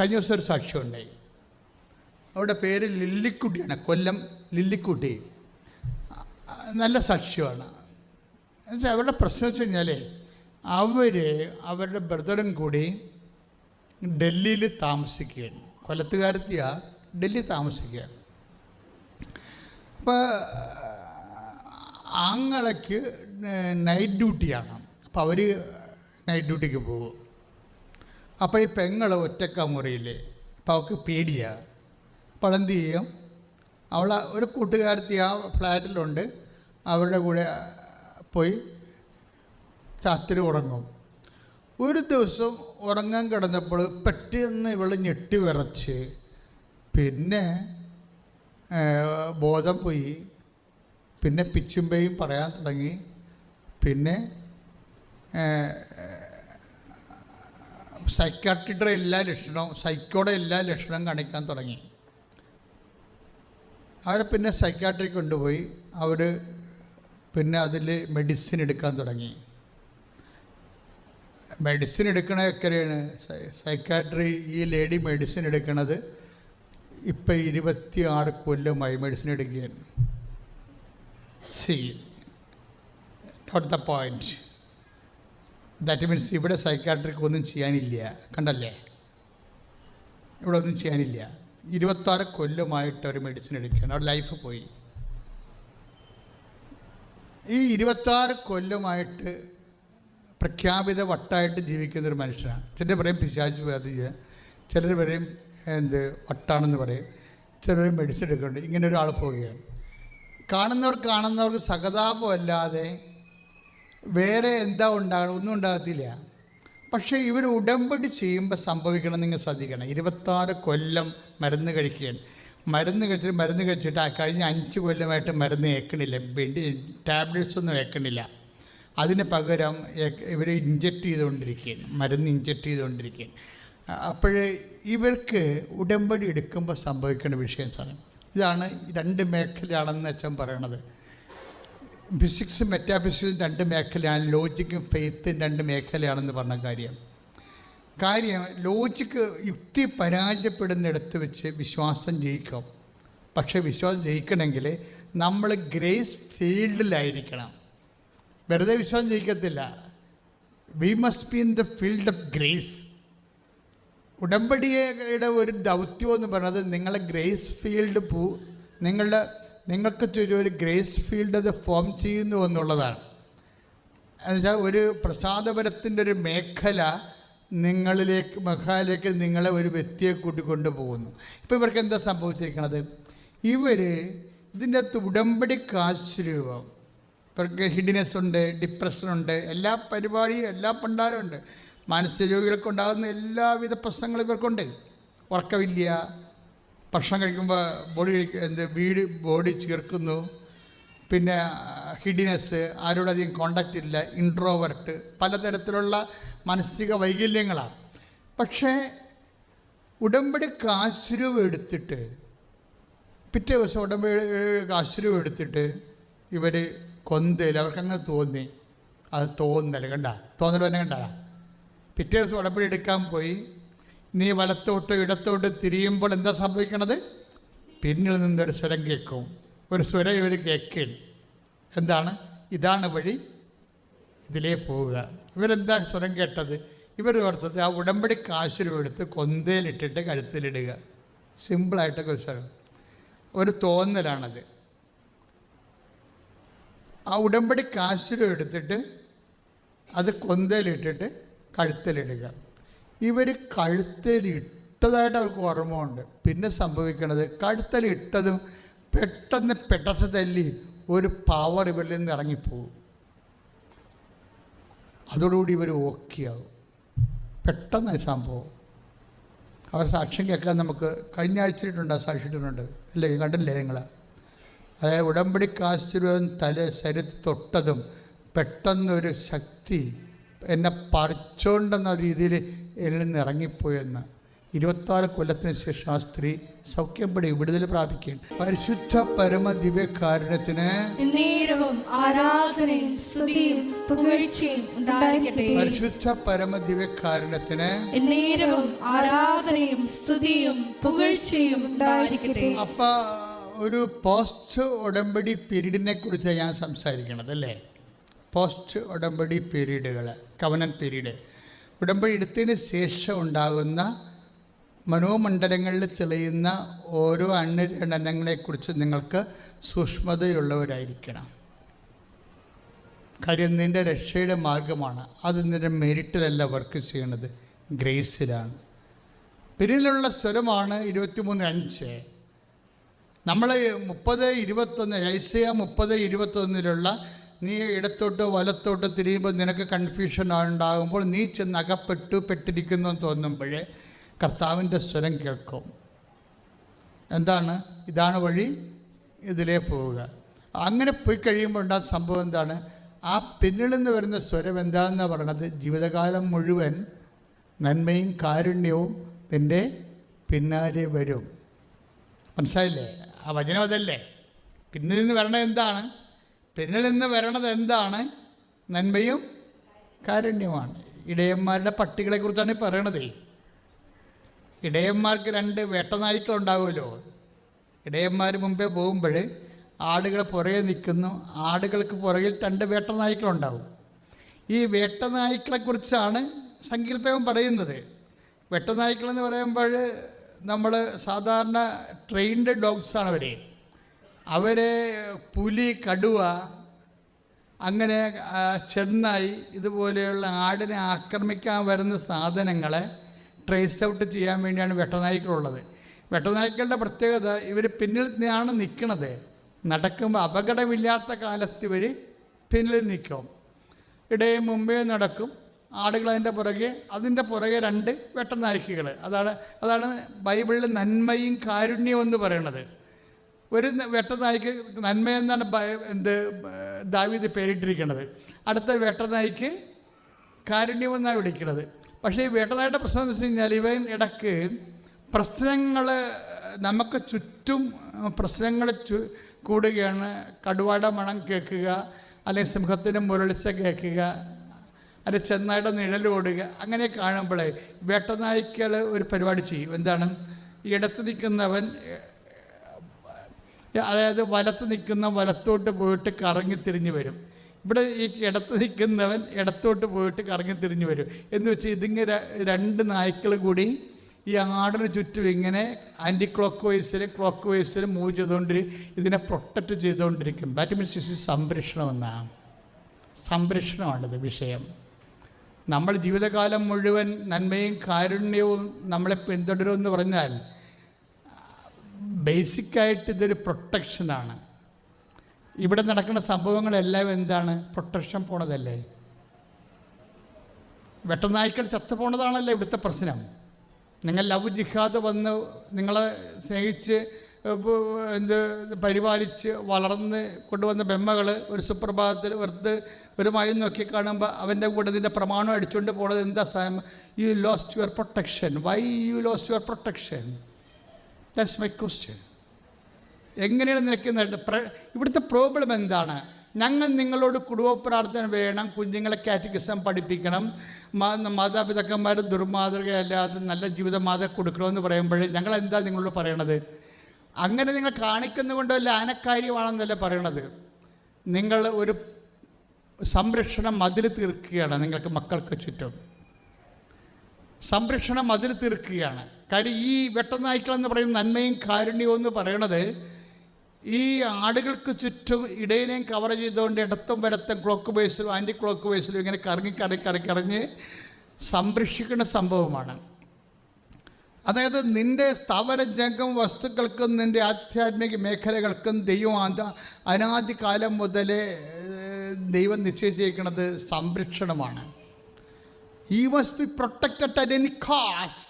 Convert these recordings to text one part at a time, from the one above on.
കഴിഞ്ഞ ദിവസം ഒരു സാക്ഷ്യം ഉണ്ടായി. അവരുടെ പേര് ലില്ലിക്കുട്ടിയാണ് കൊല്ലം ലില്ലിക്കുട്ടി. നല്ല സാക്ഷ്യമാണ്. എന്നുവെച്ചാൽ അവരുടെ പ്രശ്നം വെച്ച് കഴിഞ്ഞാൽ അവർ അവരുടെ ബ്രദറും കൂടി ഡൽഹിയിൽ താമസിക്കുകയാണ്. കൊല്ലത്തുകാരത്തിയ ഡൽഹി താമസിക്കുക. അപ്പോൾ ആങ്ങളയ്ക്ക് നൈറ്റ് ഡ്യൂട്ടിയാണ് അപ്പോൾ അവർ നൈറ്റ് ഡ്യൂട്ടിക്ക് പോകും. അപ്പോൾ ഈ പെങ്ങൾ ഒറ്റക്ക മുറിയില്ലേ അപ്പോൾ അവൾക്ക് പേടിയാണ് അപ്പോൾ എന്ത് ചെയ്യും? അവൾ ഒരു കൂട്ടുകാരത്തി ആ ഫ്ലാറ്റിലുണ്ട്. അവരുടെ കൂടെ പോയി രാത്രി ഉറങ്ങും. ഒരു ദിവസം ഉറങ്ങാൻ കിടന്നപ്പോൾ പെട്ടെന്ന് ഇവൾ ഞെട്ടി വിറച്ച്. പിന്നെ ബോധം പോയി. പിന്നെ പിച്ചുമ്പയും പറയാൻ തുടങ്ങി. പിന്നെ സൈക്കാട്രിയുടെ എല്ലാ ലക്ഷണവും സൈക്കോടെ എല്ലാ ലക്ഷണവും കാണിക്കാൻ തുടങ്ങി. അവരെ പിന്നെ സൈക്കാട്രി കൊണ്ടുപോയി. അവർ പിന്നെ അതിൽ മെഡിസിൻ എടുക്കാൻ തുടങ്ങി. മെഡിസിൻ എടുക്കണ എത്രയാണ് സൈക്കാട്രി ഈ ലേഡി മെഡിസിൻ എടുക്കണത് ഇപ്പം ഇരുപത്തി ആറ് കൊല്ലമായി മെഡിസിൻ എടുക്കുകയാണ്. See not the point that means ഇവിടെ സൈക്കാട്രിക്ക് ഒന്നും ചെയ്യാനില്ല. കണ്ടല്ലേ? ഇവിടെ ഒന്നും ചെയ്യാനില്ല. ഇരുപത്താറ് കൊല്ലമായിട്ട് അവർ മെഡിസിൻ എടുക്കുകയാണ്. അവരുടെ ലൈഫ് പോയി. ഈ ഇരുപത്താറ് കൊല്ലമായിട്ട് പ്രഖ്യാപിത വട്ടായിട്ട് ജീവിക്കുന്ന ഒരു മനുഷ്യനാണ്. ചിലർ പറയും പിശാച്ച് വ്യാധി ചിലർ പറയും എന്ത് വട്ടാണെന്ന് പറയും. ചിലർ മെഡിസിൻ എടുക്കുന്നുണ്ട്. ഇങ്ങനെ ഒരാൾ പോവുകയാണ്. കാണുന്നവർ കാണുന്നവർക്ക് സഹതാപമല്ലാതെ വേറെ എന്താ ഉണ്ടാകണം ഒന്നും ഉണ്ടാകത്തില്ല. പക്ഷേ ഇവർ ഉടമ്പടി ചെയ്യുമ്പോൾ സംഭവിക്കണം നിങ്ങൾ ശ്രദ്ധിക്കണം. ഇരുപത്താറ് കൊല്ലം മരുന്ന് കഴിക്കുകയാണ്. മരുന്ന് കഴിച്ചിട്ട് മരുന്ന് കഴിച്ചിട്ട് ആ കഴിഞ്ഞ അഞ്ച് കൊല്ലമായിട്ട് മരുന്ന് ഏക്കണില്ല. വെടി ടാബ്ലറ്റ്സ് ഒന്നും ഏക്കണില്ല. അതിന് പകരം ഇവർ ഇഞ്ചക്റ്റ് ചെയ്തുകൊണ്ടിരിക്കുകയാണ്. മരുന്ന് ഇഞ്ചക്റ്റ് ചെയ്തുകൊണ്ടിരിക്കുകയാണ്. അപ്പോൾ ഇവർക്ക് ഉടമ്പടി എടുക്കുമ്പോൾ സംഭവിക്കുന്ന വിഷയം സാധനം. ഇതാണ് രണ്ട് മേഖലയാണെന്ന് അച്ഛൻ പറയണത്. ഫിസിക്സും മെറ്റാഫിസിക്സും രണ്ട് മേഖലയാണ് ലോജിക്കും ഫെയ്ത്തും രണ്ട് മേഖലയാണെന്ന് പറഞ്ഞ കാര്യം. കാര്യം ലോജിക്ക് യുക്തി പരാജയപ്പെടുന്നിടത്ത് വെച്ച് വിശ്വാസം ജയിക്കും. പക്ഷേ വിശ്വാസം ജയിക്കണമെങ്കിൽ നമ്മൾ ഗ്രേസ് ഫീൽഡിലായിരിക്കണം. വെറുതെ വിശ്വാസം ജയിക്കത്തില്ല. We must be in the field of grace ഉടമ്പടിയുടെ ഒരു ദൗത്യം എന്ന് പറയുന്നത് നിങ്ങളെ ഗ്രേസ് ഫീൽഡ് പൂ നിങ്ങളുടെ നിങ്ങൾക്ക് ചുറ്റും ഒരു ഗ്രേസ് ഫീൽഡ് അത് ഫോം ചെയ്യുന്നു എന്നുള്ളതാണ്. എന്നുവെച്ചാൽ ഒരു പ്രസാദപരത്തിന്റെ ഒരു മേഖല നിങ്ങളിലേക്ക് മഹാലേക്ക് നിങ്ങളെ ഒരു വ്യക്തിയെ കൂട്ടിക്കൊണ്ട് പോകുന്നു. ഇപ്പോൾ ഇവർക്ക് എന്താ സംഭവിച്ചിരിക്കണത്? ഇവർ ഇതിന്റെ അകത്ത് ഉടമ്പടി കാശ്രൂപം. ഇവർക്ക് ഹിഡിനെസ് ഉണ്ട് ഡിപ്രഷനുണ്ട് എല്ലാ പരിപാടിയും എല്ലാ പണ്ടാരും ഉണ്ട്. മാനസിക രോഗികൾക്കുണ്ടാകുന്ന എല്ലാവിധ പ്രശ്നങ്ങളും ഇവർക്കുണ്ട്. ഉറക്കമില്ല ഭക്ഷണം കഴിക്കുമ്പോൾ ബോഡി എന്ത് വീട് ബോഡി ചീർക്കുന്നു പിന്നെ ഹിഡിനെസ് ആരോടധികം കോണ്ടാക്റ്റ് ഇല്ല ഇൻട്രോവർട്ട് പലതരത്തിലുള്ള മാനസിക വൈകല്യങ്ങളാണ്. പക്ഷേ ഉടമ്പടി കാശുരൂപ എടുത്തിട്ട് പിറ്റേ ദിവസം ഉടമ്പടി കാശുരൂപ എടുത്തിട്ട് ഇവർ കൊന്തയിൽ അവർക്കങ്ങനെ തോന്നി. അത് തോന്നൽ കണ്ട? തോന്നൽ തന്നെ കണ്ടാ? പിറ്റേ ദിവസം ഉടമ്പടി എടുക്കാൻ പോയി നീ വലത്തോട്ട് ഇടത്തോട്ട് തിരിയുമ്പോൾ എന്താ സംഭവിക്കണത്? പിന്നിൽ നിന്നൊരു സ്വരം കേൾക്കും. ഒരു സ്വരം ഇവർ കേൾക്കും. എന്താണ്? ഇതാണ് വഴി ഇതിലേ പോവുക. ഇവരെന്താ സ്വരം കേട്ടത്? ഇവർ ഓർത്തത് ആ ഉടമ്പടി കാശുരം എടുത്ത് കൊന്തയിലിട്ടിട്ട് കഴുത്തിലിടുക. സിമ്പിളായിട്ടൊക്കെ ഒരു സ്വരം. ഒരു തോന്നലാണത്. ആ ഉടമ്പടി കാശുരം എടുത്തിട്ട് അത് കൊന്തയിലിട്ടിട്ട് കഴുത്തിലിടുക. ഇവർ കഴുത്തലിട്ടതായിട്ട് അവർക്ക് ഓർമ്മയുണ്ട്. പിന്നെ സംഭവിക്കണത് കഴുത്തലിട്ടതും പെട്ടെന്ന് പെട്ടത്ത് തല്ലി ഒരു പവർ ഇവരിൽ നിന്ന് ഇറങ്ങിപ്പോവും അതോടുകൂടി ഇവർ ഓക്കെയാവും പെട്ടെന്ന് സംഭവം. അവർ സാക്ഷ്യം കേൾക്കാൻ നമുക്ക് കഴിഞ്ഞ ആഴ്ചയിട്ടുണ്ട് സാക്ഷിയിട്ടുണ്ട് അല്ലേ കണ്ടില്ലേ നിങ്ങൾ അതായത് ഉടമ്പടി കാശ്വരം തല ശരീരത്തിൽ തൊട്ടതും പെട്ടെന്നൊരു ശക്തി എന്നെ പറിച്ചോണ്ടെന്ന രീതിയിൽ എന്നിൽ നിന്ന് ഇറങ്ങിപ്പോയെന്ന് ഇരുപത്താറ് കൊല്ലത്തിന് ശേഷം ആ സ്ത്രീ സൗഖ്യപ്പെടി വിടുതൽ പ്രാപിക്കുകയാണ് പരിശുദ്ധ പരമ ദിവ്യകാരുണ്യത്തിന് പരിശുദ്ധ പരമ ദിവ്യകാരുണ്യത്തിന് കാരണത്തിന് ആരാധനയും സ്തുതിയും പുകഴ്ചയും ഉണ്ടായിരിക്കട്ടെ. അപ്പ ഒരു പോസ്റ്റ് ഉടമ്പടി പീരീഡിനെ കുറിച്ചാണ് ഞാൻ സംസാരിക്കണത് അല്ലേ? പോസ്റ്റ് ഉടമ്പടി പീരീഡുകൾ കവനൻ പീരീഡ്. ഉടമ്പടി എടുത്തതിന് ശേഷം ഉണ്ടാകുന്ന മനോമണ്ഡലങ്ങളിൽ തെളിയുന്ന ഓരോ അണ്ണരണങ്ങളെക്കുറിച്ച് നിങ്ങൾക്ക് സൂക്ഷ്മതയുള്ളവരായിരിക്കണം. കാര്യം നിന്റെ രക്ഷയുടെ മാർഗമാണ്. അത് നിന്റെ മെരിറ്റിലല്ല വർക്ക് ചെയ്യണത്. ഗ്രേസിലാണ്. പിന്നിലുള്ള സ്വരമാണ് ഇരുപത്തിമൂന്ന് അഞ്ച്. നമ്മൾ മുപ്പത് ഇരുപത്തൊന്ന് ഐസയ മുപ്പത് ഇരുപത്തൊന്നിലുള്ള നീ ഇടത്തോട്ടോ വലത്തോട്ടോ തിരിയുമ്പോൾ നിനക്ക് കൺഫ്യൂഷൻ ഉണ്ടാകുമ്പോൾ നീ ചെന്ന് അകപ്പെട്ടു പെട്ടിരിക്കുന്നു എന്ന് തോന്നുമ്പോഴേ കർത്താവിന്റെ സ്വരം കേൾക്കും. എന്താണ്? ഇതാണ് വഴി ഇതിലേ പോവുക. അങ്ങനെ പോയി കഴിയുമ്പോൾ ഉണ്ടാകുന്ന സംഭവം എന്താണ്? ആ പിന്നിൽ നിന്ന് വരുന്ന സ്വരം എന്താണെന്ന് പറയണത്? ജീവിതകാലം മുഴുവൻ നന്മയും കാരുണ്യവും നിന്റെ പിന്നാലെ വരും. മനസ്സിലായില്ലേ? ആ വചനം അതല്ലേ. പിന്നിൽ നിന്ന് വരണത് എന്താണ്? പിന്നിൽ നിന്ന് വരണത് എന്താണ്? നന്മയും കാരുണ്യമാണ് ഇടയന്മാരുടെ പട്ടികളെക്കുറിച്ചാണ് പറയണതേ. ഇടയന്മാർക്ക് രണ്ട് വേട്ടനായ്ക്കളുണ്ടാവുമല്ലോ ഇടയന്മാർ മുമ്പേ പോകുമ്പോൾ ആടുകൾ പുറകെ നിൽക്കുന്നു. ആടുകൾക്ക് പുറകിൽ രണ്ട് വേട്ടനായ്ക്കളുണ്ടാവും ഈ വേട്ടനായ്ക്കളെക്കുറിച്ചാണ് സങ്കീർത്തകം പറയുന്നത്. വെട്ടനായ്ക്കളെന്ന് പറയുമ്പോൾ നമ്മൾ സാധാരണ ട്രെയിൻഡ് ഡോഗ്സാണ് അവരെ. അവരെ പുലി കടുവ അങ്ങനെ ചെന്നായി ഇതുപോലെയുള്ള ആടിനെ ആക്രമിക്കാൻ വരുന്ന സാധനങ്ങളെ ട്രേസ് ഔട്ട് ചെയ്യാൻ വേണ്ടിയാണ് വെട്ടനായ്ക്കളുള്ളത്. വെട്ടനായ്ക്കളുടെ പ്രത്യേകത ഇവർ പിന്നിൽ നിന്നാണ് നിൽക്കുന്നത് നടക്കുമ്പോൾ അപകടമില്ലാത്ത കാലത്ത് ഇവർ പിന്നിൽ നിൽക്കും ഇടയും മുമ്പേ നടക്കും. ആടുകൾ അതിന്റെ പുറകെ അതിന്റെ പുറകെ രണ്ട് വെട്ടനായ്ക്കകൾ അതാണ് അതാണ് ബൈബിളിൽ നന്മയും കാരുണ്യവും എന്ന് പറയണത് ഒരു വെട്ടനായിക്ക് നന്മയെന്നാണ് എന്ത് ദാവീദ് പേരിട്ടിരിക്കുന്നത് അടുത്ത വെട്ടനായിക്ക് കാരുണ്യമെന്നാണ് വിളിക്കുന്നത് പക്ഷേ ഈ വേട്ടനായുടെ പ്രശ്നം എന്ന് വെച്ച് കഴിഞ്ഞാൽ ഇവൻ ഇടയ്ക്ക് പ്രശ്നങ്ങൾ നമുക്ക് ചുറ്റും പ്രശ്നങ്ങൾ ചു കൂടുകയാണ്. കടുവാട മണം കേൾക്കുക അല്ലെങ്കിൽ സിംഹത്തിന്റെ മുരളിച്ച കേൾക്കുക അല്ലെങ്കിൽ ചെന്നായുടെ നിഴൽ ഓടുക അങ്ങനെ കാണുമ്പോൾ വേട്ടനായ്ക്കൾ ഒരു പരിപാടി ചെയ്യും. എന്താണ്? ഇടത്ത് നിൽക്കുന്നവൻ അതായത് വലത്ത് നിൽക്കുന്ന വലത്തോട്ട് പോയിട്ട് കറങ്ങി തിരിഞ്ഞു വരും. ഇവിടെ ഈ ഇടത്ത് നിൽക്കുന്നവൻ ഇടത്തോട്ട് പോയിട്ട് കറങ്ങി തിരിഞ്ഞു വരും. എന്ന് വെച്ചാൽ ഇതിങ്ങനെ രണ്ട് നായ്ക്കൾ കൂടി ഈ ആടിന് ചുറ്റും ഇങ്ങനെ ആന്റി ക്ലോക്ക് വൈസിൽ ക്ലോക്ക് വൈസിൽ മൂവ് ചെയ്തുകൊണ്ട് ഇതിനെ പ്രൊട്ടക്റ്റ് ചെയ്തുകൊണ്ടിരിക്കും. ദാറ്റ് മീൻസ് ഇസ് സംരക്ഷണം എന്നാണ്. സംരക്ഷണമാണിത് വിഷയം. നമ്മൾ ജീവിതകാലം മുഴുവൻ നന്മയും കാരുണ്യവും നമ്മളെ പിന്തുടരുമെന്ന് പറഞ്ഞാൽ ബേസിക്കായിട്ട് ഇതൊരു പ്രൊട്ടക്ഷനാണ്. ഇവിടെ നടക്കുന്ന സംഭവങ്ങളെല്ലാം എന്താണ്? പ്രൊട്ടക്ഷൻ പോണതല്ലേ? വെട്ടനായ്ക്കൾ ചത്തു പോണതാണല്ലോ ഇവിടുത്തെ പ്രശ്നം. നിങ്ങൾ ലവ് ജിഹാദ് വന്ന് നിങ്ങളെ സ്നേഹിച്ച് എന്ത് പരിപാലിച്ച് വളർന്ന് കൊണ്ടുവന്ന ബെമ്മകൾ ഒരു സുപ്രഭാതത്തിൽ വെറുതെ ഒരു മയം നോക്കി കാണുമ്പോൾ അവന്റെ കൂടെ ഇതിന്റെ പ്രമാണം അടിച്ചുകൊണ്ട് പോണത് എന്താ Sam? You lost your protection why you lost your protection that's my question എങ്ങനെയാണ് നിൽക്കുന്നത് ഇവിടുത്തെ പ്രോബ്ലം എന്താണ്? ഞങ്ങൾ നിങ്ങളോട് കുടുംബ പ്രാർത്ഥന വേണം കുഞ്ഞുങ്ങളെ കാറ്റഗിസം പഠിപ്പിക്കണം മാതാപിതാക്കന്മാർ ദുർമാതൃകയല്ലാതെ നല്ല ജീവിത കൊടുക്കണമെന്ന് പറയുമ്പോൾ ഞങ്ങൾ എന്താ നിങ്ങളോട് പറയണത്? അങ്ങനെ നിങ്ങൾ കാണിക്കുന്നതുകൊണ്ട് വല്ല ആനക്കാര്യമാണെന്നല്ല പറയണത്? നിങ്ങൾ ഒരു സംരക്ഷണം മതിൽ തീർക്കുകയാണ് നിങ്ങൾക്ക് മക്കൾക്ക് ചുറ്റും. സംരക്ഷണം അതിൽ തീർക്കുകയാണ്. കാര്യം ഈ വെട്ടനായ്ക്കൾ എന്ന് പറയുന്ന നന്മയും കാരുണ്യവും എന്ന് പറയണത് ഈ ആടുകൾക്ക് ചുറ്റും ഇടയിനെയും കവർ ചെയ്തുകൊണ്ട് ഇടത്തും വലത്തും ക്ലോക്ക് വൈസിലും ആന്റി ക്ലോക്ക് വൈസിലും ഇങ്ങനെ കറങ്ങി കറങ്ങി കറങ്ങി സംരക്ഷിക്കുന്ന സംഭവമാണ്. അതായത് നിന്റെ സ്ഥാവരജംഗം വസ്തുക്കൾക്കും നിന്റെ ആധ്യാത്മിക മേഖലകൾക്കും ദൈവം അനാദികാലം മുതലേ ദൈവം നിശ്ചയിച്ചിരിക്കുന്നത് സംരക്ഷണമാണ്. You must be protected at any cost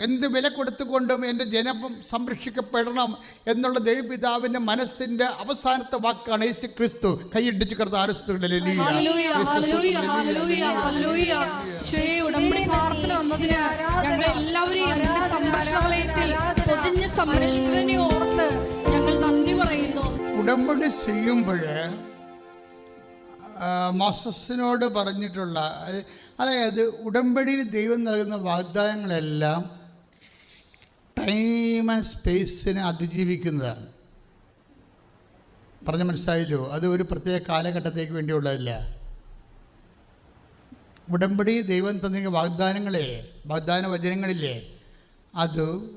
എന്ത് വില കൊടുത്തുകൊണ്ടും എന്റെ ജനം സംരക്ഷിക്കപ്പെടണം എന്നുള്ള ദൈവപിതാവിന്റെ മനസ്സിന്റെ അവസാനത്തെ വാക്കാണ് യേശു ക്രിസ്തു കൈയിടിച്ച് ഉടമ്പടി പ്രാർത്ഥന വന്നതിന് ഞങ്ങൾ എല്ലാവരെയും നിന്റെ സംരക്ഷണ വലയത്തിൽ പൊതിഞ്ഞ് സംരക്ഷിക്കുന്നതിനെ ഓർത്ത് ഞങ്ങൾ നന്ദി പറയുന്നു. ഉടമ്പടി ചെയ്യുമ്പോൾ മോസസിനോട് പറഞ്ഞിട്ടുള്ള അതായത് ഉടമ്പടിയിൽ ദൈവം നൽകുന്ന വാഗ്ദാനങ്ങളെല്ലാം ടൈം ആൻഡ് സ്പേസിനെ അതിജീവിക്കുന്നതാണ്. പറഞ്ഞ മനസ്സിലായല്ലോ? അത് ഒരു പ്രത്യേക കാലഘട്ടത്തേക്ക് വേണ്ടിയുള്ളതല്ല. ഉടമ്പടി ദൈവം തന്ന വാഗ്ദാനങ്ങളെ വാഗ്ദാന വചനങ്ങളില്ലേ അത്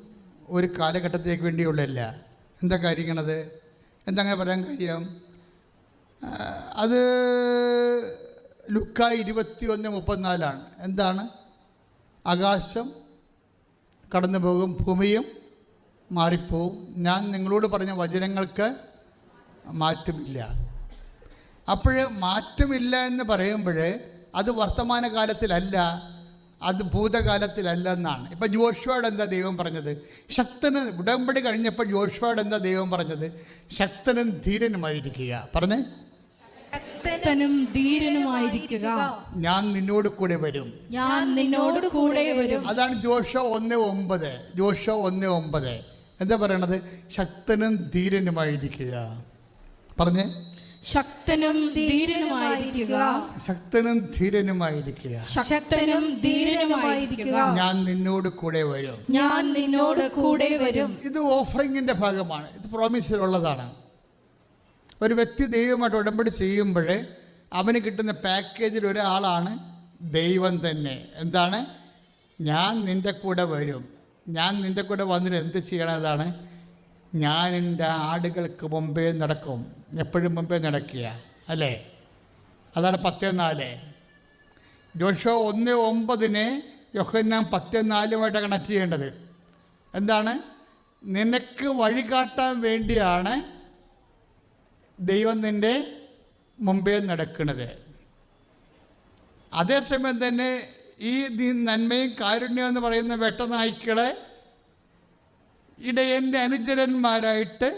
ഒരു കാലഘട്ടത്തേക്ക് വേണ്ടിയുള്ളതല്ല. എന്താ കാര്യങ്ങളത് എന്താ അങ്ങനെ പറയാൻ കാര്യം? അത് ലുക്ക ഇരുപത്തി ഒന്ന് മുപ്പത്തിനാലാണ്. എന്താണ്? ആകാശം കടന്നു പോകും ഭൂമിയും മാറിപ്പോവും. ഞാൻ നിങ്ങളോട് പറഞ്ഞ വചനങ്ങൾക്ക് മാറ്റമില്ല. അപ്പോൾ മാറ്റമില്ല എന്ന് പറയുമ്പോൾ അത് വർത്തമാനകാലത്തിലല്ല അത് ഭൂതകാലത്തിലല്ല എന്നാണ്. ഇപ്പം ജോഷുവോട് എന്താ ദൈവം പറഞ്ഞത്? ശക്തന് ഉടമ്പടി കഴിഞ്ഞപ്പോൾ ജോഷുവോട് എന്താ ദൈവം പറഞ്ഞത്? ശക്തനും ധീരനുമായിരിക്കുക. പറഞ്ഞേ? ശക്തനും ധീരനുമായിരിക്കുക. ഞാൻ നിന്നോട് കൂടെ വരും. ഞാൻ നിന്നോട് കൂടെ വരും. അതാണ് ജോഷ ഒന്ന് ഒമ്പത്. ജോഷ ഒന്ന് ഒമ്പത്. എന്താ പറയണത്? ശക്തനും ധീരനുമായിരിക്കുക. പറഞ്ഞേ. ശക്തനും ധീരനുമായിരിക്കുക. ശക്തനും ധീരനുമായിരിക്കുക. ശക്തനും ധീരനുമായിരിക്കുക. ഞാൻ നിന്നോട് കൂടെ വരും. ഞാൻ നിന്നോട് കൂടെ വരും. ഇത് ഓഫറിംഗിന്റെ ഭാഗമാണ്. ഇത് പ്രോമിസിലുള്ളതാണ് ഒരു വ്യക്തി ദൈവമായിട്ട് ഉടമ്പടി ചെയ്യുമ്പോൾ അവന് കിട്ടുന്ന പാക്കേജിൽ ഒരാളാണ് ദൈവം തന്നെ. എന്താണ്? ഞാൻ നിന്റെ കൂടെ വരും. ഞാൻ നിന്റെ കൂടെ വന്നിട്ട് എന്ത് ചെയ്യണതാണ് ഞാൻ എന്റെ ആടുകൾക്ക് മുമ്പേ നടക്കും. എപ്പോഴും മുമ്പേ നടക്കുക. അല്ലേ? അതാണ് പത്തേ നാല് ജോഷോ ഒന്ന് ഒമ്പതിനെ യൊഹന്നാൻ പത്തേ നാലുമായിട്ട് കണക്ട് ചെയ്യേണ്ടത്. എന്താണ്? നിനക്ക് വഴികാട്ടാൻ വേണ്ടിയാണ് ദൈവം നിന്റെ മുമ്പേ നടക്കുന്നത് അതേസമയം തന്നെ ഈ നന്മയും കാരുണ്യം എന്ന് പറയുന്ന വെട്ടനായ്ക്കളെ ഇടയന്റെ അനുചരന്മാരായിട്ട്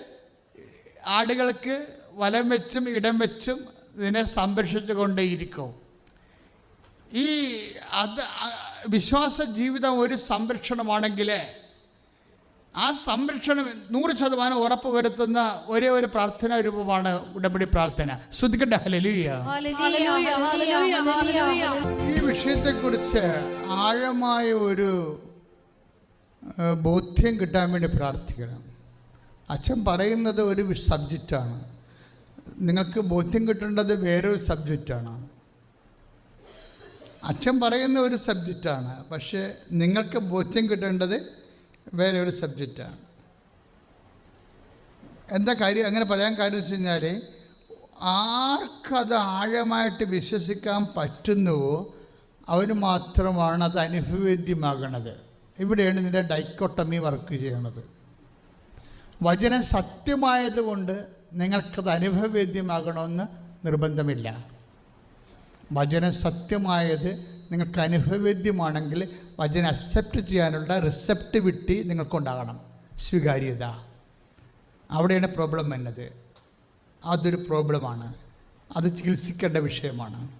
ആടുകൾക്ക് വലം വെച്ചും ഇടം വെച്ചും ഇതിനെ സംരക്ഷിച്ചു കൊണ്ടേയിരിക്കും. ഈ അത് വിശ്വാസ ജീവിതം ഒരു സംരക്ഷണമാണെങ്കിൽ ആ സംരക്ഷണം നൂറ് ശതമാനം ഉറപ്പ് വരുത്തുന്ന ഒരേ ഒരു പ്രാർത്ഥനാ രൂപമാണ് ഉടമ്പടി പ്രാർത്ഥന. ശ്രദ്ധിക്കട്ടെ? Hallelujah hallelujah, hallelujah, hallelujah. ഈ വിഷയത്തെക്കുറിച്ച് ആഴമായ ഒരു ബോധ്യം കിട്ടാൻ വേണ്ടി പ്രാർത്ഥിക്കണം. അച്ഛൻ പറയുന്നത് ഒരു സബ്ജക്റ്റാണ്. നിങ്ങൾക്ക് ബോധ്യം കിട്ടേണ്ടത് വേറൊരു സബ്ജക്റ്റാണ്. അച്ഛൻ പറയുന്ന ഒരു സബ്ജക്റ്റാണ്. പക്ഷേ നിങ്ങൾക്ക് ബോധ്യം കിട്ടേണ്ടത് വേറെ ഒരു സബ്ജക്റ്റാണ്. എന്താ കാര്യം? അങ്ങനെ പറയാൻ കാര്യം വെച്ച് കഴിഞ്ഞാൽ ആർക്കത് ആഴമായിട്ട് വിശ്വസിക്കാൻ പറ്റുന്നുവോ അവന് മാത്രമാണ് അത് അനുഭവേദ്യമാകണത് ഇവിടെയാണ് ഇതിന്റെ ഡൈക്കോട്ടമി വർക്ക് ചെയ്യണത്. വചനം സത്യമായതുകൊണ്ട് നിങ്ങൾക്കത് അനുഭവവേദ്യമാകണമെന്ന് നിർബന്ധമില്ല. വചനം സത്യമായത് നിങ്ങൾക്ക് അനുഭവവേദ്യമാണെങ്കിൽ വചനം അക്സെപ്റ്റ് ചെയ്യാനുള്ള റിസെപ്റ്റിവിറ്റി നിങ്ങൾക്കുണ്ടാകണം. സ്വീകാര്യത. അവിടെയാണ് പ്രോബ്ലം വന്നത്. അതൊരു പ്രോബ്ലമാണ് അത് ചികിത്സിക്കേണ്ട വിഷയമാണ്.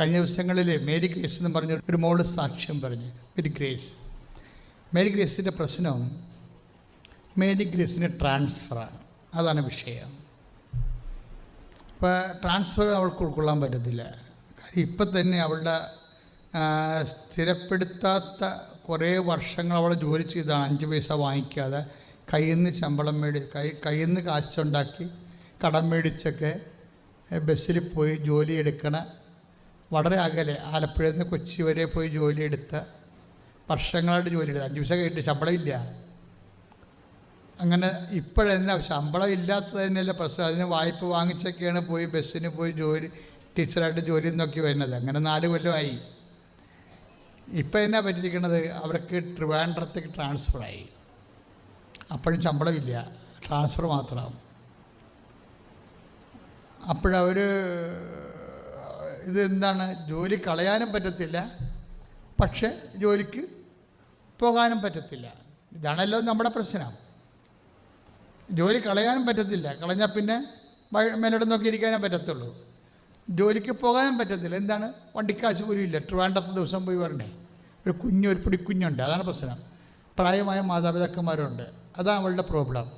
കഴിഞ്ഞ ദിവസങ്ങളിൽ മേരി ഗ്രേസ് എന്ന് പറഞ്ഞ ഒരു മോൾ സാക്ഷ്യം പറഞ്ഞു. Mary grace. മേരി ഗ്രേസിന്റെ പ്രശ്നം മേരി ഗ്രേസിന് ട്രാൻസ്ഫറാണ് അതാണ് വിഷയം. ഇപ്പോൾ ട്രാൻസ്ഫർ അവൾക്ക് ഉൾക്കൊള്ളാൻ പറ്റത്തില്ല. കാര്യം ഇപ്പം തന്നെ അവളുടെ സ്ഥിരപ്പെടുത്താത്ത കുറേ വർഷങ്ങൾ അവൾ ജോലി ചെയ്താണ്. അഞ്ച് പൈസ വാങ്ങിക്കാതെ കയ്യിൽ നിന്ന് ശമ്പളം മേടി കൈ കയ്യിൽ നിന്ന് കാശുണ്ടാക്കി കടം മേടിച്ചൊക്കെ ബസ്സിൽ പോയി ജോലി എടുക്കണ വളരെ അകലെ ആലപ്പുഴയിൽ നിന്ന് കൊച്ചി വരെ പോയി ജോലി എടുത്ത വർഷങ്ങളായിട്ട് ജോലി എടുത്ത അഞ്ച് പൈസ കഴിഞ്ഞിട്ട് ശമ്പളം ഇല്ല. അങ്ങനെ ഇപ്പോഴെന്നാ ശമ്പളം ഇല്ലാത്തത് തന്നെയല്ല പ്രശ്നം. അതിന് വായ്പ വാങ്ങിച്ചൊക്കെയാണ് പോയി ബസ്സിന് പോയി ജോലി ടീച്ചറായിട്ട് ജോലി നോക്കി വരുന്നത്. അങ്ങനെ നാല് കൊല്ലമായി ഇപ്പം എന്നാ പറ്റിയിരിക്കുന്നത് അവർക്ക് ട്രിവാൻഡ്രത്തേക്ക് ട്രാൻസ്ഫറായി അപ്പോഴും ശമ്പളമില്ല. ട്രാൻസ്ഫർ മാത്രം. അപ്പോഴവർ ഇതെന്താണ്? ജോലി കളയാനും പറ്റത്തില്ല. പക്ഷെ ജോലിക്ക് പോകാനും പറ്റത്തില്ല. ഇതാണല്ലോ നമ്മുടെ പ്രശ്നം. ജോലി കളയാനും പറ്റത്തില്ല. കളഞ്ഞാൽ പിന്നെ മേലോട്ട് നോക്കി പറ്റത്തുള്ളൂ. ജോലിക്ക് പോകാൻ പറ്റത്തില്ല. എന്താണ്? വണ്ടിക്കാശ് പോലും ഇല്ല. ട്രിവാൻഡ്രത്ത് ദിവസം പോയി വരണ്ടേ? ഒരു കുഞ്ഞ് ഒരു പിടി കുഞ്ഞുണ്ട് അതാണ് പ്രശ്നം. പ്രായമായ മാതാപിതാക്കന്മാരുണ്ട്. അതാണ് അവളുടെ പ്രോബ്ലം.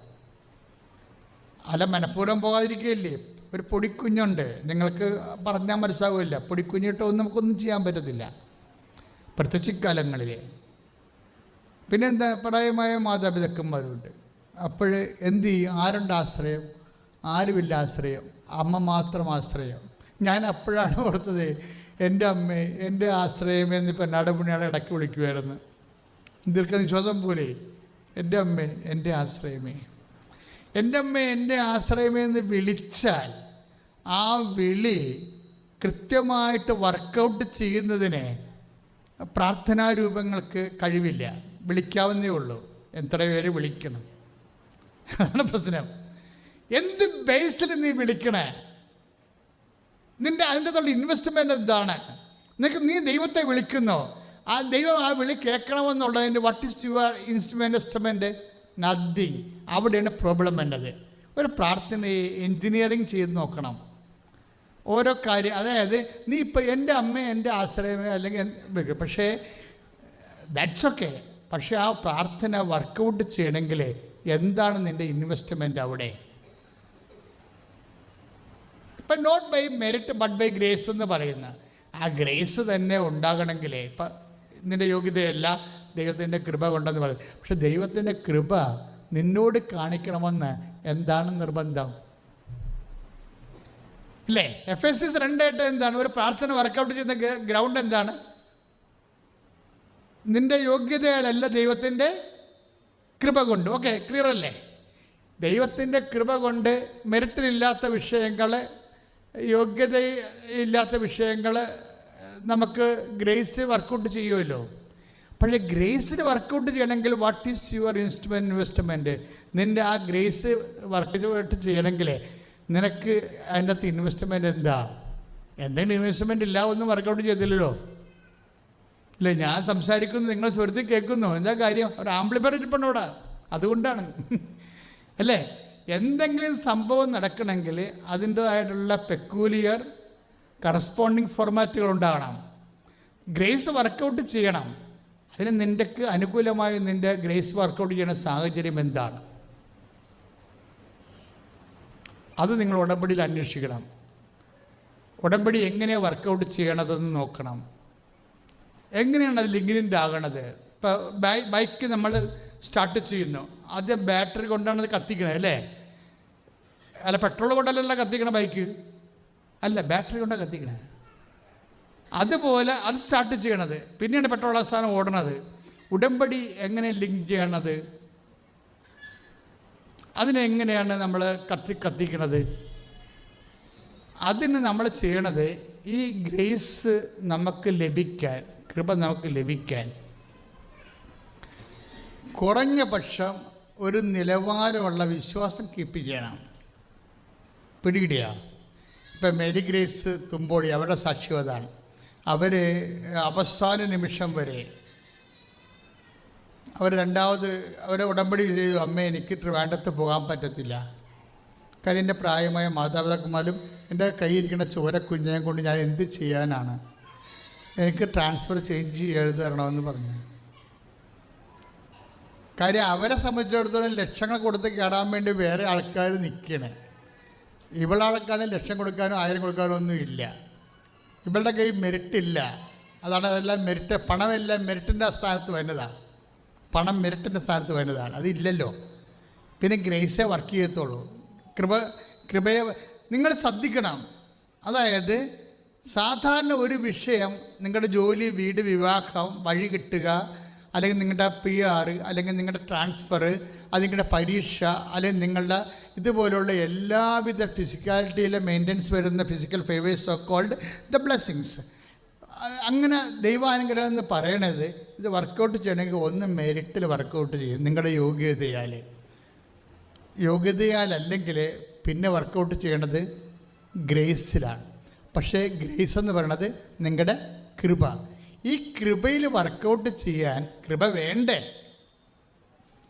അല്ല മനഃപൂർവം പോകാതിരിക്കുകയില്ലേ? ഒരു പൊടിക്കുഞ്ഞുണ്ട്. നിങ്ങൾക്ക് പറഞ്ഞാൽ മനസ്സിലാവില്ല പൊടിക്കുഞ്ഞിട്ടൊന്നും നമുക്കൊന്നും ചെയ്യാൻ പറ്റത്തില്ല. പ്രത്യേകിച്ച് കാലങ്ങളിൽ പിന്നെ എന്താ? പ്രായമായ മാതാപിതാക്കന്മാരുണ്ട്. അപ്പോൾ എന്ത് ചെയ്യും? ആരുണ്ട് ആശ്രയം? ആരുമില്ല ആശ്രയം. അമ്മ മാത്രം ആശ്രയം. ഞാൻ അപ്പോഴാണ് ഓർത്തത് എന്റെ അമ്മ എന്റെ ആശ്രയം എന്നിപ്പോൾ നടപടിയാളെ ഇടയ്ക്ക് വിളിക്കുമായിരുന്നു ദീർഘനിശ്വാസം പോലെ എന്റെ അമ്മ എന്റെ ആശ്രയമേ. എന്റെ അമ്മ എന്റെ ആശ്രയമേ എന്ന് വിളിച്ചാൽ ആ വിളി കൃത്യമായിട്ട് വർക്കൗട്ട് ചെയ്യുന്നതിന് പ്രാർത്ഥനാരൂപങ്ങൾക്ക് കഴിവില്ല. വിളിക്കാവുന്നേ ഉള്ളൂ. എത്ര പേര് വിളിക്കണം? അതാണ് പ്രശ്നം. എന്ത് ബേസിൽ നീ വിളിക്കണേ? നിന്റെ അതിന്റെ തൊള്ള ഇൻവെസ്റ്റ്മെന്റ് എന്താണ്? നിനക്ക് നീ ദൈവത്തെ വിളിക്കുന്നു. ആ ദൈവം ആ വിളി കേൾക്കണമെന്നുള്ളതിന്റെ what is your investment nothing അവിടെയാണ് പ്രോബ്ലം വേണ്ടത് ഒരു പ്രാർത്ഥനയെ എൻജിനീയറിങ് ചെയ്ത് നോക്കണം. ഓരോ കാര്യം അതായത് നീ ഇപ്പോൾ എന്റെ അമ്മ എന്റെ ആശ്രയമേ അല്ലെങ്കിൽ പക്ഷേ ദാറ്റ്സ് ഓക്കെ പക്ഷേ ആ പ്രാർത്ഥന വർക്കൗട്ട് ചെയ്യണമെങ്കിൽ എന്താണ് നിന്റെ ഇൻവെസ്റ്റ്മെന്റ് അവിടെ? ഇപ്പം not by merit but by grace എന്ന് പറയുന്ന. ആ ഗ്രേസ് തന്നെ ഉണ്ടാകണമെങ്കിൽ ഇപ്പം നിന്റെ യോഗ്യതയല്ല ദൈവത്തിന്റെ കൃപ കൊണ്ടെന്ന് പറയും. പക്ഷെ ദൈവത്തിന്റെ കൃപ നിന്നോട് കാണിക്കണമെന്ന് എന്താണ് നിർബന്ധം? അല്ലേ എഫ് എസ് എസ് രണ്ടായിട്ട് എന്താണ്? ഒരു പ്രാർത്ഥന വർക്കൗട്ട് ചെയ്യുന്ന ഗ്രൗണ്ട് എന്താണ്? നിന്റെ യോഗ്യതയല്ല ദൈവത്തിന്റെ കൃപ കൊണ്ട്. ഓക്കെ ക്ലിയർ അല്ലേ? ദൈവത്തിന്റെ കൃപ കൊണ്ട് മെറിറ്റിലില്ലാത്ത വിഷയങ്ങൾ യോഗ്യതയില്ലാത്ത വിഷയങ്ങൾ നമുക്ക് ഗ്രേസ് വർക്കൗട്ട് ചെയ്യുമല്ലോ. പക്ഷേ ഗ്രേസിന് വർക്കൗട്ട് ചെയ്യണമെങ്കിൽ what is your instrument investment നിന്റെ ആ ഗ്രേസ് വർക്കൗട്ട് ചെയ്യണമെങ്കിൽ നിനക്ക് അതിന്റെ അകത്ത് ഇൻവെസ്റ്റ്മെന്റ് എന്താ? എന്തെങ്കിലും ഇൻവെസ്റ്റ്മെന്റ് ഇല്ല ഒന്നും വർക്കൗട്ട് ചെയ്തില്ലല്ലോ ഇല്ല ഞാൻ സംസാരിക്കുന്നു നിങ്ങൾ സ്വരത്തിൽ കേൾക്കുന്നു. എന്താ കാര്യം? ഒരു ആംപ്ലിഫയർ ഇരിപ്പണോടാ അതുകൊണ്ടാണ്. അല്ലേ? എന്തെങ്കിലും സംഭവം നടക്കണമെങ്കിൽ അതിന്റേതായിട്ടുള്ള പെക്കൂലിയർ കറസ്പോണ്ടിങ് ഫോർമാറ്റുകൾ ഉണ്ടാകണം. ഗ്രേസ് വർക്കൗട്ട് ചെയ്യണം. അതിന് നിന്റെക്ക് അനുകൂലമായി നിന്റെ ഗ്രേസ് വർക്കൗട്ട് ചെയ്യുന്ന സാഹചര്യം എന്താണ്? അത് നിങ്ങൾ ഉടമ്പടിയിൽ അന്വേഷിക്കണം. ഉടമ്പടി എങ്ങനെ വർക്കൗട്ട് ചെയ്യണതെന്ന് നോക്കണം. എങ്ങനെയാണ് അത് ലിങ്കിനിന്റെ ആകണത്? ഇപ്പോൾ ബൈക്ക് നമ്മൾ സ്റ്റാർട്ട് ചെയ്യുന്നു. ആദ്യം ബാറ്ററി കൊണ്ടാണ് അത് കത്തിക്കണത് അല്ലേ? അല്ല പെട്രോൾ കൊണ്ടല്ല കത്തിക്കണ ബൈക്ക് അല്ല ബാറ്ററി കൊണ്ടാണ് കത്തിക്കണേ. അതുപോലെ അത് സ്റ്റാർട്ട് ചെയ്യണത്. പിന്നെയാണ് പെട്രോൾ അവസാനം ഓടണത്. ഉടമ്പടി എങ്ങനെ ലിങ്ക് ചെയ്യണത്? അതിനെങ്ങനെയാണ് നമ്മൾ കത്തി കത്തിക്കണത്? അതിന് നമ്മൾ ചെയ്യണത് ഈ ഗ്രേസ് നമുക്ക് ലഭിക്കാൻ കൃപ നമുക്ക് ലഭിക്കാൻ കുറഞ്ഞ പക്ഷം ഒരു നിലവാരമുള്ള വിശ്വാസം കീപ്പ് ചെയ്യണം. പിടികിടിയ. ഇപ്പം മേരി ഗ്രേസ് തുമ്പോഴി അവരുടെ സാക്ഷ്യം അതാണ്. അവർ അവസാന നിമിഷം വരെ അവർ രണ്ടാമത് അവരെ ഉടമ്പടി ചെയ്തു അമ്മ എനിക്ക് ട്രിവാൻഡത്ത് പോകാൻ പറ്റത്തില്ല. കാര്യം എന്റെ പ്രായമായ മാതാപിതാക്കന്മാരും എന്റെ കയ്യിരിക്കുന്ന ചോരക്കുഞ്ഞിനെ കൊണ്ട് ഞാൻ എന്ത് ചെയ്യാനാണ്? എനിക്ക് ട്രാൻസ്ഫർ ചേഞ്ച് ചെയ്ത് തരണമെന്ന് പറഞ്ഞു. കാര്യം അവരെ സംബന്ധിച്ചിടത്തോളം ലക്ഷങ്ങൾ കൊടുത്ത് കയറാൻ വേണ്ടി വേറെ ആൾക്കാർ നിൽക്കണേ. ഇവളാൾക്കാണെങ്കിൽ ലക്ഷം കൊടുക്കാനോ ആയിരം കൊടുക്കാനോ ഒന്നും ഇല്ല. ഇവളുടെ കയ്യിൽ മെരിട്ടില്ല അതാണ് അതെല്ലാം മെരിറ്റ് പണമെല്ലാം മെരിറ്റിന്റെ സ്ഥാനത്ത് വരുന്നതാണ് പണം മെരിറ്റിന്റെ സ്ഥാനത്ത് വരുന്നതാണ്. അതില്ലല്ലോ. പിന്നെ ഗ്രേസേ വർക്ക് ചെയ്യത്തുള്ളൂ. കൃപ കൃപയെ നിങ്ങൾ ശ്രദ്ധിക്കണം. അതായത് സാധാരണ ഒരു വിഷയം നിങ്ങളുടെ ജോലി വീട് വിവാഹം വഴി കിട്ടുക അല്ലെങ്കിൽ നിങ്ങളുടെ പി ആർ അല്ലെങ്കിൽ നിങ്ങളുടെ ട്രാൻസ്ഫർ അത് നിങ്ങളുടെ പരീക്ഷ അല്ലെങ്കിൽ നിങ്ങളുടെ ഇതുപോലുള്ള എല്ലാവിധ ഫിസിക്കാലിറ്റിയിലെ മെയിന്റനൻസ് വരുന്ന physical favours of God the blessings അങ്ങനെ ദൈവാനുഗ്രഹം എന്ന് പറയണത് ഇത് വർക്കൗട്ട് ചെയ്യണമെങ്കിൽ ഒന്ന് മെരിറ്റിൽ വർക്കൗട്ട് ചെയ്യും നിങ്ങളുടെ യോഗ്യതയാൽ. യോഗ്യതയാലല്ലെങ്കിൽ പിന്നെ വർക്കൗട്ട് ചെയ്യണത് ഗ്രേസിലാണ്. പക്ഷേ ഗ്രേസ് എന്ന് പറയണത് നിങ്ങളുടെ കൃപ. ഈ കൃപയിൽ വർക്കൗട്ട് ചെയ്യാൻ കൃപ വേണ്ടേ?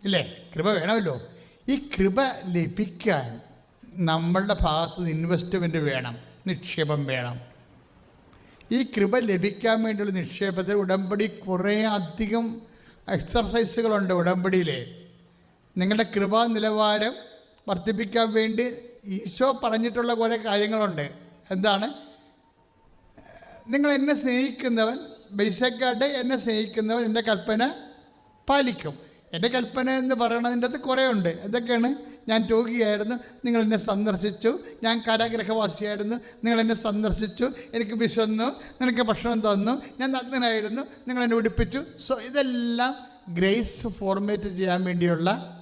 ഇല്ലേ? കൃപ വേണമല്ലോ. ഈ കൃപ ലഭിക്കാൻ നമ്മളുടെ ഭാഗത്ത് നിന്ന് ഇൻവെസ്റ്റ്മെന്റ് വേണം നിക്ഷേപം വേണം. ഈ കൃപ ലഭിക്കാൻ വേണ്ടിയുള്ള നിക്ഷേപത്തിൽ ഉടമ്പടി കുറേ അധികം എക്സർസൈസുകളുണ്ട് ഉടമ്പടിയിൽ നിങ്ങളുടെ കൃപാ നിലവാരം വർദ്ധിപ്പിക്കാൻ വേണ്ടി ഈശോ പറഞ്ഞിട്ടുള്ള കുറേ കാര്യങ്ങളുണ്ട്. എന്താണ്? നിങ്ങൾ എന്നെ സ്നേഹിക്കുന്നവൻ ബേസിക്കായിട്ട് എന്നെ സ്നേഹിക്കുന്നവൻ എന്റെ കൽപ്പന പാലിക്കും. എന്റെ കൽപ്പന എന്ന് പറയണതിന്റെ അകത്ത് കുറേ ഉണ്ട് എന്തൊക്കെയാണ് ഞാൻ രോഗിയായിരുന്നു. നിങ്ങൾ എന്നെ സന്ദർശിച്ചു. ഞാൻ കാരാഗ്രഹവാസിയായിരുന്നു. നിങ്ങൾ എന്നെ സന്ദർശിച്ചു. എനിക്ക് വിശന്നു നിനക്ക് ഭക്ഷണം തന്നു. ഞാൻ നഗ്നനായിരുന്നു. നിങ്ങൾ എന്നെ ഉടുപ്പിച്ചു സോ ഇതെല്ലാം ഗ്രേസ് ഫോർമേറ്റ് ചെയ്യാൻ വേണ്ടിയുള്ള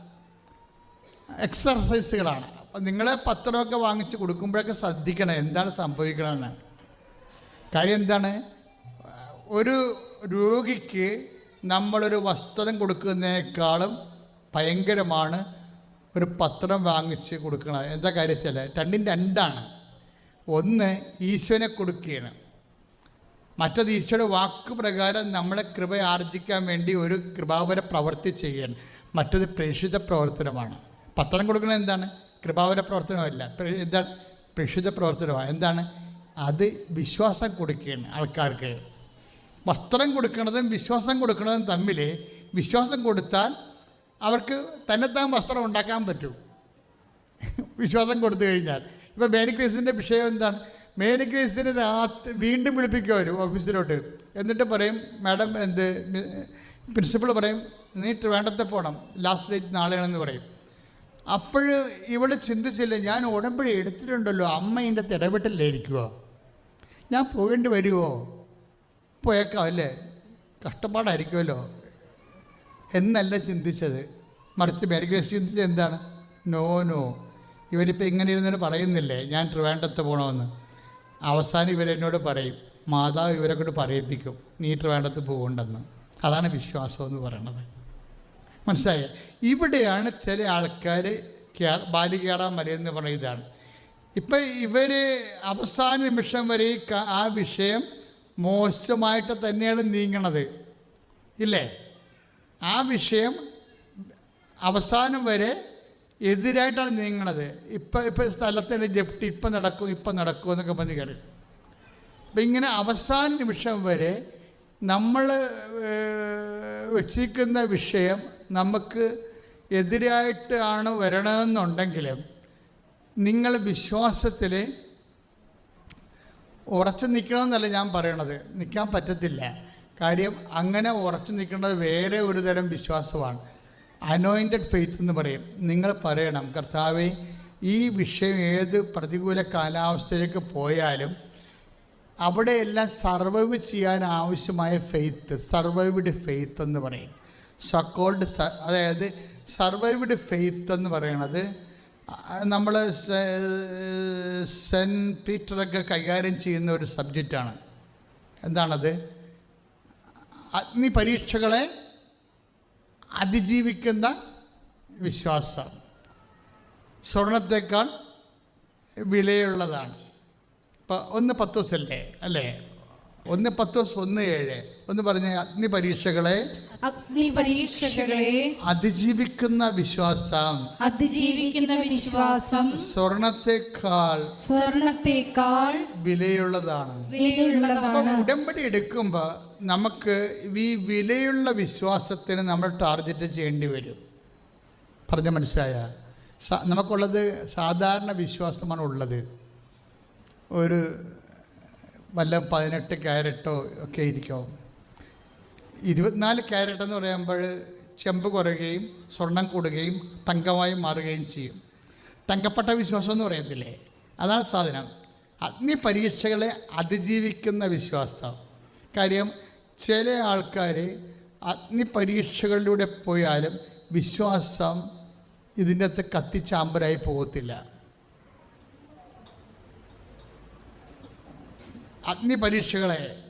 എക്സർസൈസുകളാണ് അപ്പം നിങ്ങളെ പത്രമൊക്കെ വാങ്ങിച്ച് കൊടുക്കുമ്പോഴൊക്കെ ശ്രദ്ധിക്കണം എന്താണ് സംഭവിക്കണമെന്ന് കാര്യം എന്താണ്? ഒരു രോഗിക്ക് നമ്മളൊരു വസ്ത്രം കൊടുക്കുന്നതിനേക്കാളും ഭയങ്കരമാണ് ഒരു പത്രം വാങ്ങിച്ച് കൊടുക്കണത് എന്താ കാര്യത്തിൽ രണ്ടും രണ്ടാണ്. ഒന്ന് ഈശോനെ കൊടുക്കുകയാണ്. മറ്റത് ഈശോയുടെ വാക്ക് പ്രകാരം നമ്മളെ കൃപ ആർജിക്കാൻ വേണ്ടി ഒരു കൃപാവര പ്രവർത്തി ചെയ്യണം മറ്റത് പ്രേക്ഷിത പ്രവർത്തനമാണ്. പത്രം കൊടുക്കുന്നത് എന്താണ്? കൃപാവര പ്രവർത്തനമല്ല. പ്രേ- എന്താണ്? പ്രേക്ഷിത പ്രവർത്തനമാണ്. എന്താണ്? അത് വിശ്വാസം കൊടുക്കുകയാണ് ആൾക്കാർക്ക്. വസ്ത്രം കൊടുക്കുന്നതും വിശ്വാസം കൊടുക്കുന്നതും തമ്മിൽ വിശ്വാസം കൊടുത്താൽ അവർക്ക് തന്നെത്താൻ വസ്ത്രം ഉണ്ടാക്കാൻ പറ്റും. വിശ്വാസം കൊടുത്തു കഴിഞ്ഞാൽ. ഇപ്പോൾ മേരി ഗ്രേസിന്റെ വിഷയം എന്താണ്? മേരി ഗ്രേസിന് രാത്രി വീണ്ടും വിളിപ്പിക്കുക ഒരു ഓഫീസിലോട്ട്? എന്നിട്ട് പറയും മാഡം എന്ത്? പ്രിൻസിപ്പൾ പറയും നീ വേണ്ടത്തെ പോകണം ലാസ്റ്റ് ഡേറ്റ് നാളെയാണെന്ന് പറയും. അപ്പോൾ ഇവൾ ചിന്തിച്ചില്ല ഞാൻ ഉടമ്പടി എടുത്തിട്ടുണ്ടല്ലോ അമ്മ അകത്ത് ഇരിക്കുവോ? ഞാൻ പോകേണ്ടി വരുമോ പോയേക്കാം അല്ലേ? കഷ്ടപ്പാടായിരിക്കുമല്ലോ. എന്നല്ല ചിന്തിച്ചത്. മറിച്ച് മേരിഗ്രേസ് ചിന്തിച്ചത് എന്താണ്? നോ നോ ഇവരിപ്പോൾ ഇങ്ങനെ ഇരുന്നിട്ട് പറയുന്നില്ലേ? ഞാൻ ട്രിവാൻഡത്ത് പോകണമെന്ന് അവസാനം ഇവരെന്നോട് പറയും മാതാവ് ഇവരെ കൊണ്ട് പറയിപ്പിക്കും. നീ ട്രിവാൻഡത്ത് പോകണ്ടെന്ന്. അതാണ് വിശ്വാസം എന്ന് പറയണത്. മനസ്സിലായ? ഇവിടെയാണ് ചില ആൾക്കാർ ബാലി കയറാൻ മലയെന്ന് പറയുന്ന ഇതാണ്. ഇപ്പം ഇവർ അവസാന നിമിഷം വരെ ആ വിഷയം മോശമായിട്ട് തന്നെയാണ് നീങ്ങണത്. ഇല്ലേ? ആ വിഷയം അവസാനം വരെ എതിരായിട്ടാണ് നീങ്ങണത്. ഇപ്പം ഇപ്പം സ്ഥലത്തിന്റെ ജപ്തി ഇപ്പം നടക്കും ഇപ്പം നടക്കും എന്നൊക്കെ പറഞ്ഞ് കയറി അപ്പം ഇങ്ങനെ അവസാന നിമിഷം വരെ നമ്മൾ വച്ചിരിക്കുന്ന വിഷയം നമുക്ക് എതിരായിട്ടാണ് വരണമെന്നുണ്ടെങ്കിലും നിങ്ങൾ വിശ്വാസത്തിൽ ഉറച്ചു നിൽക്കണമെന്നല്ല ഞാൻ പറയണത്. നിൽക്കാൻ പറ്റത്തില്ല. കാര്യം അങ്ങനെ ഉറച്ചു നിൽക്കുന്നത് വേറെ ഒരു തരം വിശ്വാസമാണ്. അനോയിന്റഡ് ഫെയ്ത്ത് എന്ന് പറയും. നിങ്ങൾ പറയണം കർത്താവെ ഈ വിഷയം ഏത് പ്രതികൂല കാലാവസ്ഥയിലേക്ക് പോയാലും അവിടെയെല്ലാം സർവൈവ് ചെയ്യാൻ ആവശ്യമായ ഫെയ്ത്ത് സർവൈവ്ഡ് ഫെയ്ത്ത് എന്ന് പറയും. സക്കോൾഡ് അതായത് സർവൈവ്ഡ് ഫെയ്ത്ത് എന്ന് പറയണത് നമ്മൾ സെന്റ് പീറ്ററൊക്കെ കൈകാര്യം ചെയ്യുന്ന ഒരു സബ്ജക്റ്റാണ്. എന്താണത്? അഗ്നി പരീക്ഷകളെ അതിജീവിക്കുന്ന വിശ്വാസം. സ്വർണത്തേക്കാൾ വിലയുള്ളതാണ്. ഇപ്പം ഒന്ന് പത്ത് ദിവസമല്ലേ അല്ലേ? ഒന്ന് പത്ത് ഒന്ന് ഏഴ്. ഒന്ന് പറഞ്ഞ അഗ്നി പരീക്ഷകളെ അഗ്നി പരീക്ഷകളെ അതിജീവിക്കുന്ന വിശ്വാസം. അതിജീവിക്കുന്ന വിശ്വാസം സ്വർണത്തെക്കാൾ സ്വർണത്തെക്കാൾ വിലയുള്ളതാണ്. വിലയുള്ളതാണ്. ഉടമ്പടി എടുക്കുമ്പോ നമുക്ക് ഈ വിലയുള്ള വിശ്വാസത്തിന് നമ്മൾ ടാർഗറ്റ് ചെയ്യേണ്ടി വരും. പറഞ്ഞ മനസ്സിലായ? നമുക്കുള്ളത് സാധാരണ വിശ്വാസമാണ് ഉള്ളത്. ഒരു വല്ല പതിനെട്ട് ക്യാരറ്റോ ഒക്കെ ഇരിക്കും ഇരുപത്തിനാല് ക്യാരറ്റ് എന്ന് പറയുമ്പോൾ ചെമ്പ് കുറയുകയും സ്വർണം കൂടുകയും തങ്കമായി മാറുകയും ചെയ്യും. തങ്കപ്പെട്ട വിശ്വാസം എന്ന് പറയത്തില്ലേ? അതാണ് സാധനം. അഗ്നി പരീക്ഷകളെ അതിജീവിക്കുന്ന വിശ്വാസം. കാര്യം ചില ആൾക്കാർ അഗ്നി പരീക്ഷകളിലൂടെ പോയാലും വിശ്വാസം ഇതിന്റെ അകത്ത് കത്തിച്ചാമ്പരായി പോകത്തില്ല. അഗ്നി പരീക്ഷകളെ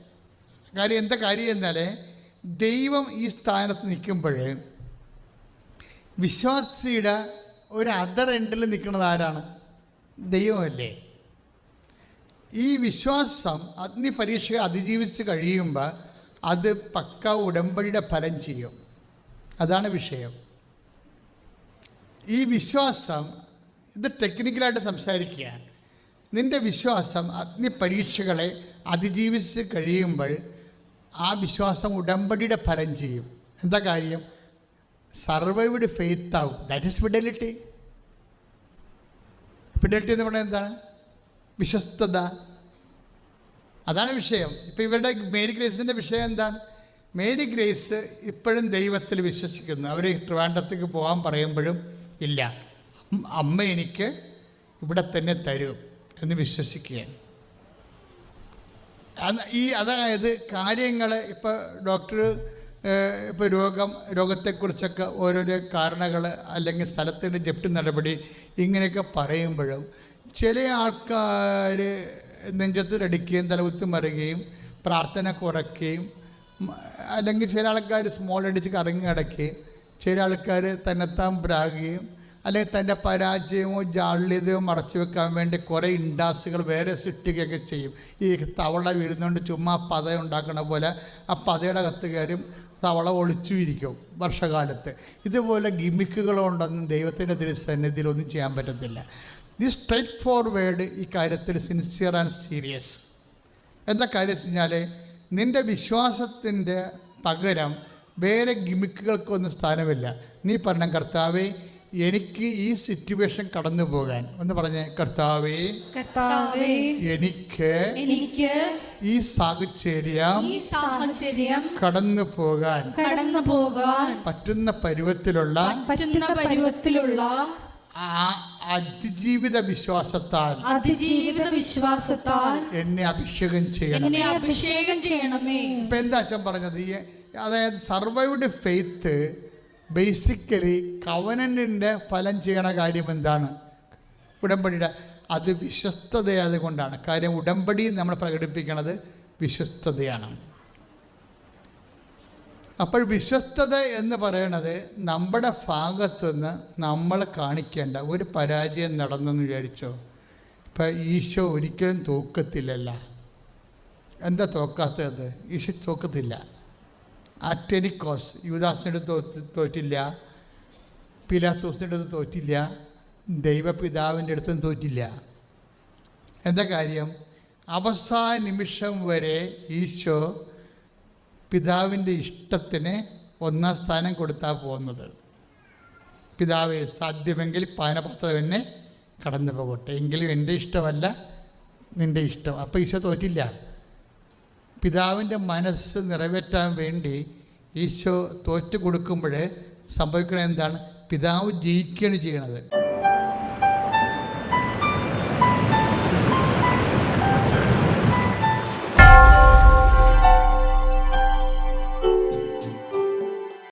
കാര്യം എന്താ കാര്യം എന്നാൽ ദൈവം ഈ സ്ഥാനത്ത് നിൽക്കുമ്പോൾ വിശ്വാസിയുടെ ഒരു അതർ എൻഡിൽ നിൽക്കുന്നത് ആരാണ്? ദൈവമല്ലേ. ഈ വിശ്വാസം അഗ്നി പരീക്ഷ അതിജീവിച്ച് കഴിയുമ്പോൾ അത് പക്ക ഉടമ്പടിയുടെ ഫലം ചെയ്യും. അതാണ് വിഷയം. ഈ വിശ്വാസം ഇത് ടെക്നിക്കലായിട്ട് സംസാരിക്കുക നിന്റെ വിശ്വാസം അഗ്നിപരീക്ഷകളെ അതിജീവിച്ച് കഴിയുമ്പോൾ ആ വിശ്വാസം ഉടമ്പടിയുടെ ഫലം ചെയ്യും. എന്താ കാര്യം? സർവൈവ്ഡ് ഫെയ്ത്ത് ആവും. ദാറ്റ് ഇസ് ഫിഡലിറ്റി ഫിഡലിറ്റി എന്ന് പറയുന്നത് എന്താണ്? വിശ്വസ്തത. അതാണ് വിഷയം. ഇപ്പം ഇവരുടെ മേരി ഗ്രേസിന്റെ വിഷയം എന്താണ്? മേരി ഗ്രേസ് ഇപ്പോഴും ദൈവത്തിൽ വിശ്വസിക്കുന്നു. അവർ ട്രിവാൻഡത്തേക്ക് പോകാൻ പറയുമ്പോഴും ഇല്ല. അമ്മ എനിക്ക് ഇവിടെ തന്നെ തരും. എന്ന് വിശ്വസിക്കുകയാണ്. ഈ അതായത് കാര്യങ്ങൾ ഇപ്പോൾ ഡോക്ടർ ഇപ്പോൾ രോഗം രോഗത്തെക്കുറിച്ചൊക്കെ ഓരോരോ കാരണങ്ങൾ അല്ലെങ്കിൽ സ്ഥലത്തിന്റെ ജപ്തി നടപടി ഇങ്ങനെയൊക്കെ പറയുമ്പോഴും ചില ആൾക്കാർ നെഞ്ചത്ത് നെഞ്ചത്തിലടിക്കുകയും തലകുത്തി മറുകയും പ്രാർത്ഥന കുറയ്ക്കുകയും അല്ലെങ്കിൽ ചില ആൾക്കാർ സ്മോൾ അടിച്ച് കറങ്ങി കിടക്കുകയും ചില ആൾക്കാർ തന്നെത്താൻ പ്രാകുകയും അല്ലെങ്കിൽ തന്റെ പരാജയമോ ജാള്യതയോ മറച്ചു വെക്കാൻ വേണ്ടി കുറേ ഇൻഡാസുകൾ വേറെ സൃഷ്ടിക്കുകയൊക്കെ ചെയ്യും. ഈ തവള വീഴുന്നതുകൊണ്ട് ചുമ്മാ പത ഉണ്ടാക്കണ പോലെ ആ പതയുടെ കത്ത് കയറും തവള ഒളിച്ചു ഇരിക്കും വർഷകാലത്ത്. ഇതുപോലെ ഗിമിക്കുകളുണ്ടെന്നും ദൈവത്തിന്റെ തിരുസന്നിധിയിൽ ഒന്നും ചെയ്യാൻ പറ്റത്തില്ല. ഈ സ്ട്രൈറ്റ് ഫോർവേഡ് ഈ കാര്യത്തിൽ സിൻസിയർ ആൻഡ് സീരിയസ് എന്താ കാര്യം വെച്ച് കഴിഞ്ഞാൽ നിന്റെ വിശ്വാസത്തിന്റെ പകരം വേറെ ഗിമിക്കുകൾക്കൊന്നും സ്ഥാനമില്ല. നീ പറഞ്ഞ കർത്താവേ എനിക്ക് ഈ സിറ്റുവേഷൻ കടന്നു പോകാൻ. ഒന്ന് പറഞ്ഞേ കർത്താവേ കർത്താവേ എനിക്ക് എനിക്ക് ഈ സാഹചര്യം ഈ സാഹചര്യം കടന്നു പോകാൻ കടന്നു പോകാൻ പറ്റുന്ന പരുവത്തിലുള്ള പറ്റുന്ന പരുവത്തിലുള്ള അതിജീവിത വിശ്വാസത്താൽ അതിജീവിത വിശ്വാസത്താൽ എന്നെ അഭിഷേകം ചെയ്യണം എന്നെ അഭിഷേകം ചെയ്യണമേ. ഇപ്പൊ എന്താ അച്ഛൻ പറഞ്ഞത്? അതായത് സർവൈവ്ഡ് ഫെയ്ത്ത് ബേസിക്കലി കവനന്റെ ഫലം ചെയ്യണ കാര്യം എന്താണ്? ഉടമ്പടിയുടെ അത് വിശ്വസ്തതയായത് കൊണ്ടാണ് കാര്യം ഉടമ്പടി നമ്മൾ പ്രകടിപ്പിക്കുന്നത് വിശ്വസ്തതയാണ്. അപ്പോൾ വിശ്വസ്തത എന്ന് പറയണത് നമ്മുടെ ഭാഗത്തുനിന്ന് നമ്മൾ കാണിക്കേണ്ട ഒരു പരാജയം നടന്നെന്ന് വിചാരിച്ചോ? ഇപ്പം ഈശോ ഒരിക്കലും തോക്കത്തില്ലല്ല. എന്താ തോക്കാത്തത്? ഈശോ തോക്കത്തില്ല. അറ്റനിക്കോസ് യുദാസിന്റെ തോറ്റ് തോറ്റില്ല. പിലാത്തോസിന്റെ അടുത്ത് തോറ്റില്ല. ദൈവപിതാവിന്റെ അടുത്തും തോറ്റില്ല. എന്താ കാര്യം? അവസാന നിമിഷം വരെ ഈശോ പിതാവിന്റെ ഇഷ്ടത്തിന് ഒന്നാം സ്ഥാനം കൊടുത്താൽ പോകുന്നത് പിതാവ് സാധ്യമെങ്കിൽ പാനപാത്രം എന്നെ കടന്നു പോകട്ടെ എങ്കിലും എന്റെ ഇഷ്ടമല്ല നിന്റെ ഇഷ്ടം. അപ്പോൾ ഈശോ തോറ്റില്ല. പിതാവിന്റെ മനസ്സ് നിറവേറ്റാൻ വേണ്ടി ഈശോ തോറ്റു കൊടുക്കുമ്പോൾ സംഭവിക്കണത് എന്താണ്? പിതാവ് ജയിക്കുകയാണ് ചെയ്യണത്.